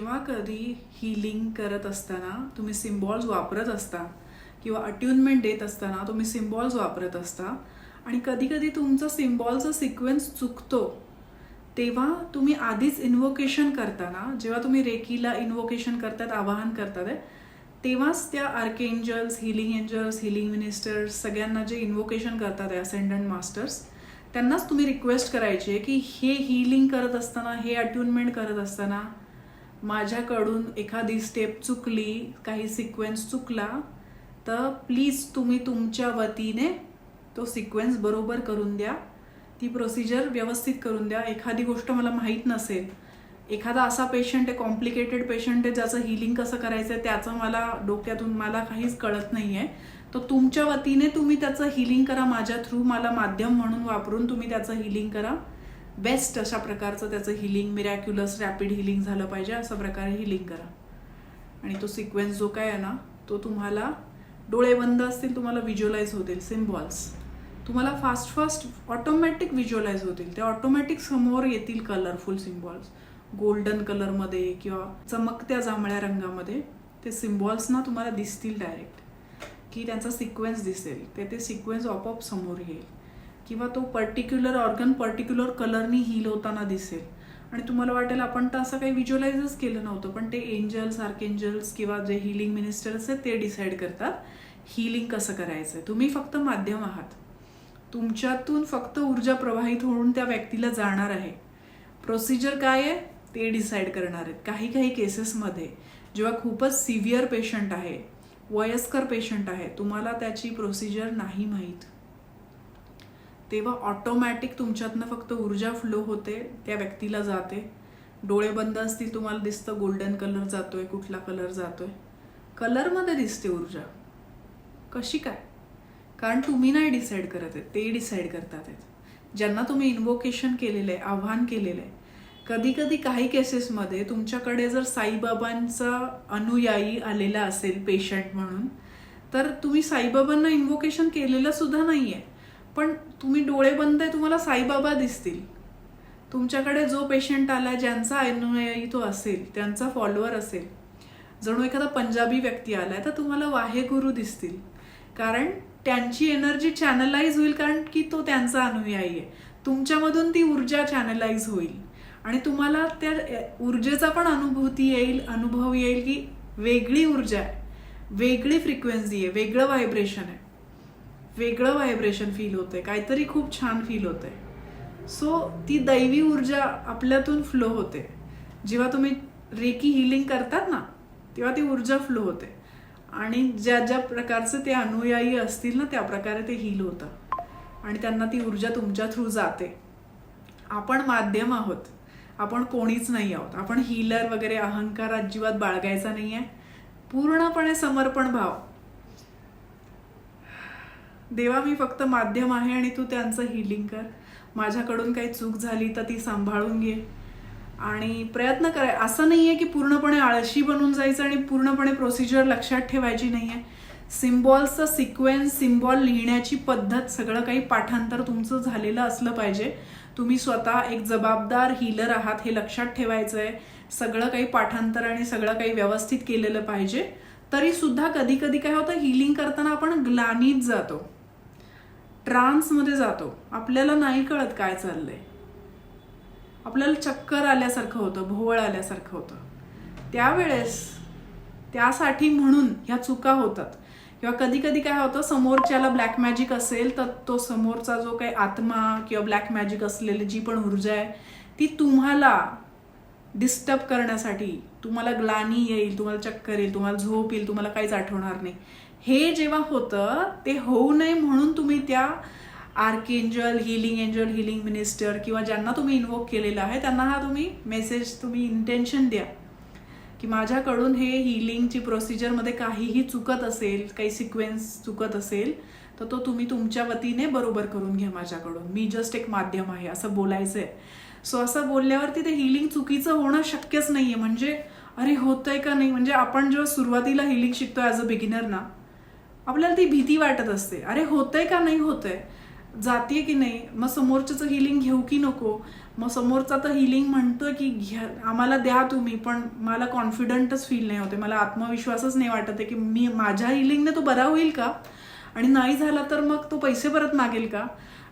जेव्हा कधी हिलिंग करत असताना तुम्ही सिम्बॉल्स वापरत असता किंवा अट्युनमेंट देत असताना तुम्ही सिम्बॉल्स वापरत असता आणि कधी कधी तुमचा सिम्बॉलचा सिक्वेन्स चुकतो तेव्हा तुम्ही आधीच इन्व्होकेशन करताना जेव्हा तुम्ही रेकीला इन्व्होकेशन करतात आवाहन करतात तेव्हाच त्या archangels healing angels healing ministers सगळ्यांना जे इन्व्होकेशन करतात असेंडंट मास्टर्स त्यांनाच तुम्ही रिक्वेस्ट करायची आहे की हे हिलिंग करत असताना हे अट्युनमेंट करत असताना माझ्याकडून एखादी स्टेप चुकली काही सिक्वेन्स चुकला तर प्लीज तुम्ही तुमच्या वतीने तो सिक्वेन्स बरोबर करून द्या. ती प्रोसिजर व्यवस्थित करून द्या. एखादी गोष्ट मला माहीत नसेल. एखादा असा पेशंट आहे कॉम्प्लिकेटेड पेशंट आहे ज्याचं हिलिंग कसं करायचं आहे त्याचं मला डोक्यातून मला काहीच कळत नाही आहे तर तुमच्या वतीने तुम्ही त्याचं हिलिंग करा. माझ्या थ्रू मला माध्यम म्हणून वापरून तुम्ही त्याचं हिलिंग करा. बेस्ट अशा प्रकारचं त्याचं हिलिंग मिरॅक्युलस रॅपिड हिलिंग झालं पाहिजे अशा प्रकारे हिलिंग करा. आणि तो सिक्वेन्स जो काय आहे ना तो तुम्हाला डोळे बंद असतील तुम्हाला व्हिज्युअलाइज होतील सिम्बॉल्स तुम्हाला फास्ट फास्ट ऑटोमॅटिक व्हिज्युअलाइज होतील. ते ऑटोमॅटिक समोर येतील कलरफुल सिम्बॉल्स गोल्डन कलरमध्ये किंवा चमकत्या जांभळ्या रंगामध्ये ते सिम्बॉल्स ना तुम्हाला दिसतील डायरेक्ट की त्यांचा सिक्वेन्स दिसेल. ते ते सिक्वेन्स आपोआप समोर येईल. किंवा तो पर्टिक्युलर ऑर्गन पर्टिक्युलर कलरनी हील होताना दिसेल. आणि तुम्हाला वाटेल आपण तर असं काही विज्युअलाइजच केलं नव्हतं पण ते एंजल्स आर्केंजल्स किंवा जे हिलिंग मिनिस्टर्स आहेत ते डिसाईड करतात हिलिंग कसं करायचं आहे तुम्ही फक्त माध्यम आहात. तुमच्यातून फक्त ऊर्जा प्रवाहित होऊन त्या व्यक्तीला जाणार आहे. प्रोसिजर काय आहे? ते डिसाईड करणार आहेत. काही काही केसेसमध्ये जेव्हा खूपच सिव्हिअर पेशंट आहे वयस्कर पेशंट आहे तुम्हाला त्याची प्रोसिजर नाही माहीत. तेव्हा ऑटोमॅटिक तुमच्यातनं फक्त ऊर्जा फ्लो होते त्या व्यक्तीला जाते. डोळे बंद असतील तुम्हाला दिसतं गोल्डन कलर जातोय कुठला कलर जातोय. कलरमध्ये दिसते ऊर्जा. कशी काय? कारण तुम्ही नाही डिसाईड करत आहे ते डिसाईड करतात आहेत. ज्यांना तुम्ही इन्व्होकेशन केलेलं आहे आव्हान केलेलं आहे कधी कधी काही केसेसमध्ये तुमच्याकडे जर साईबाबांचा अनुयायी आलेला असेल पेशंट म्हणून तर तुम्ही साईबाबांना इन्व्होकेशन केलेलं सुद्धा नाही आहे पण तुम्ही डोळे बंद आहे तुम्हाला साईबाबा दिसतील. तुमच्याकडे जो पेशंट आला ज्यांचा अनुयायी तो असेल त्यांचा फॉलोअर असेल जणू एखादा पंजाबी व्यक्ती आलाय तर तुम्हाला वाहेगुरु दिसतील. कारण त्यांची एनर्जी चॅनलाइज होईल कारण की तो त्यांचा अनुयायी आहे. तुमच्यामधून ती ऊर्जा चॅनलाइज होईल. आणि तुम्हाला त्या ऊर्जेचा पण अनुभूती येईल अनुभव येईल की वेगळी ऊर्जा आहे वेगळी फ्रिक्वेन्सी आहे वेगळं व्हायब्रेशन आहे. वेगळं व्हायब्रेशन फील होते काहीतरी खूप छान फील होते सो ती दैवी ऊर्जा आपल्यातून फ्लो होते. जेव्हा तुम्ही रेकी हिलिंग करतात ना तेव्हा ती ऊर्जा फ्लो होते. आणि ज्या ज्या प्रकारचे ते अनुयायी असतील ना त्या प्रकारे ते हील होतं. आणि त्यांना ती ऊर्जा तुमच्या थ्रू जाते. आपण माध्यम आहोत. आपण कोणीच नाही आहोत. आपण हिलर वगैरे अहंकार अजिबात बाळगायचा नाही आहे पूर्णपणे समर्पण भाव. देवा मी फक्त माध्यम आहे आणि तू त्यांचं हिलिंग कर. माझ्याकडून काही चूक झाली तर ती सांभाळून घे. आणि प्रयत्न कराय असं नाही आहे की पूर्णपणे आळशी बनून जायचं आणि पूर्णपणे प्रोसिजर लक्षात ठेवायची नाही आहे सिम्बॉल्सचं सिक्वेन्स सिम्बॉल लिहिण्याची पद्धत सगळं काही पाठांतर तुमचं झालेलं असलं पाहिजे. तुम्ही स्वतः एक जबाबदार हिलर आहात हे लक्षात ठेवायचं आहे सगळं काही पाठांतर आणि सगळं काही व्यवस्थित केलेलं पाहिजे. तरीसुद्धा कधी कधी काय होतं हिलिंग करताना आपण ग्लानीत जातो. ट्रान्समध्ये जातो. आपल्याला नाही कळत काय चाललंय. आपल्याला चक्कर आल्यासारखं होतं भोवळ आल्यासारखं होतं. त्यावेळेस त्यासाठी म्हणून ह्या चुका होतात. किंवा कधी कधी काय होतं समोरच्याला ब्लॅक मॅजिक असेल तर तो समोरचा जो काही आत्मा किंवा ब्लॅक मॅजिक असलेली जी पण ऊर्जा आहे ती तुम्हाला डिस्टर्ब करण्यासाठी तुम्हाला ग्लानी येईल तुम्हाला चक्कर येईल तुम्हाला झोप येईल तुम्हाला काहीच आठवणार नाही. हे जेव्हा होतं ते होऊ नये म्हणून तुम्ही त्या archangel healing angel healing minister किंवा ज्यांना तुम्ही इन्वोक केलेलं आहे त्यांना हा तुम्ही मेसेज तुम्ही इंटेन्शन द्या. की माझ्याकडून हे हिलिंगची प्रोसिजरमध्ये काहीही चुकत असेल काही सिक्वेन्स चुकत असेल तर तो तुम्ही तुमच्या वतीने बरोबर करून घ्या माझ्याकडून. मी जस्ट एक माध्यम आहे असं बोलायचं आहे सो असं बोलल्यावरती ते हिलिंग चुकीचं होणं शक्यच नाही आहे म्हणजे अरे होतंय का नाही? म्हणजे आपण जेव्हा सुरुवातीला हिलिंग शिकतो ॲज अ बिगिनर ना आपल्याला ती भीती वाटत असते. अरे होतंय का नाही होतंय? जाते की नाही? मग समोरच्याचं हिलिंग घेऊ की नको? मग समोरचा तर हिलिंग म्हणतोय की घ्या आम्हाला द्या तुम्ही पण मला कॉन्फिडंटच फील नाही होते मला आत्मविश्वासच नाही वाटत आहे की मी माझ्या हिलिंगने तो बरा होईल का? आणि नाही झाला तर मग तो पैसे परत मागेल का?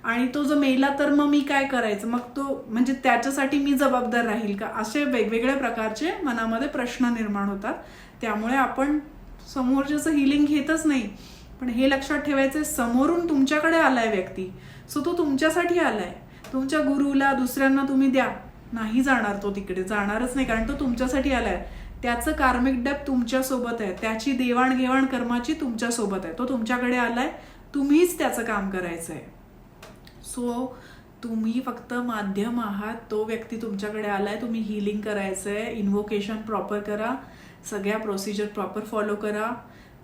आणि तो जो मेला तर मग मी काय करायचं? मग तो म्हणजे त्याच्यासाठी मी जबाबदार राहील का? असे वेगवेगळ्या प्रकारचे मनामध्ये प्रश्न निर्माण होतात. त्यामुळे आपण समोरच्याचं हिलिंग घेतच नाही. पण हे लक्षात ठेवायचं समोरून तुमच्याकडे आलाय व्यक्ती. सो तो तुमच्यासाठी आलाय. तुमच्या गुरुला दुसऱ्यांना तुम्ही द्या. नाही जाणार तो तिकडे. जाणारच नाही कारण तो तुमच्यासाठी आलाय. त्याचं कार्मिक डेप तुमच्यासोबत आहे. त्याची देवाणघेवाण कर्माची तुमच्यासोबत आहे. तो तुमच्याकडे आलाय. तुम्हीच त्याचं काम करायचं आहे सो तुम्ही फक्त माध्यम आहात. तो व्यक्ती तुमच्याकडे आलाय. तुम्ही हिलिंग करायचं आहे इन्व्होकेशन प्रॉपर करा. सगळ्या प्रोसिजर प्रॉपर फॉलो करा.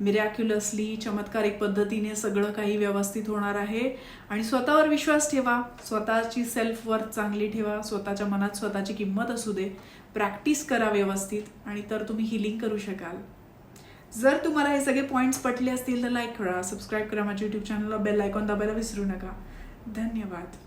मिरॅक्युलसली चमत्कारिक पद्धतीने सगळं काही व्यवस्थित होणार आहे. आणि स्वतःवर विश्वास ठेवा. स्वतःची सेल्फ वर्थ चांगली ठेवा. स्वतःच्या मनात स्वतःची किंमत असू दे. प्रॅक्टिस करा व्यवस्थित आणि तर तुम्ही हिलिंग करू शकाल. जर तुम्हाला हे सगळे पॉईंट्स पटले असतील तर लाईक करा. सबस्क्राईब करा माझ्या यूट्यूब चॅनलला बेल आयकॉन दाबायला विसरू नका. धन्यवाद.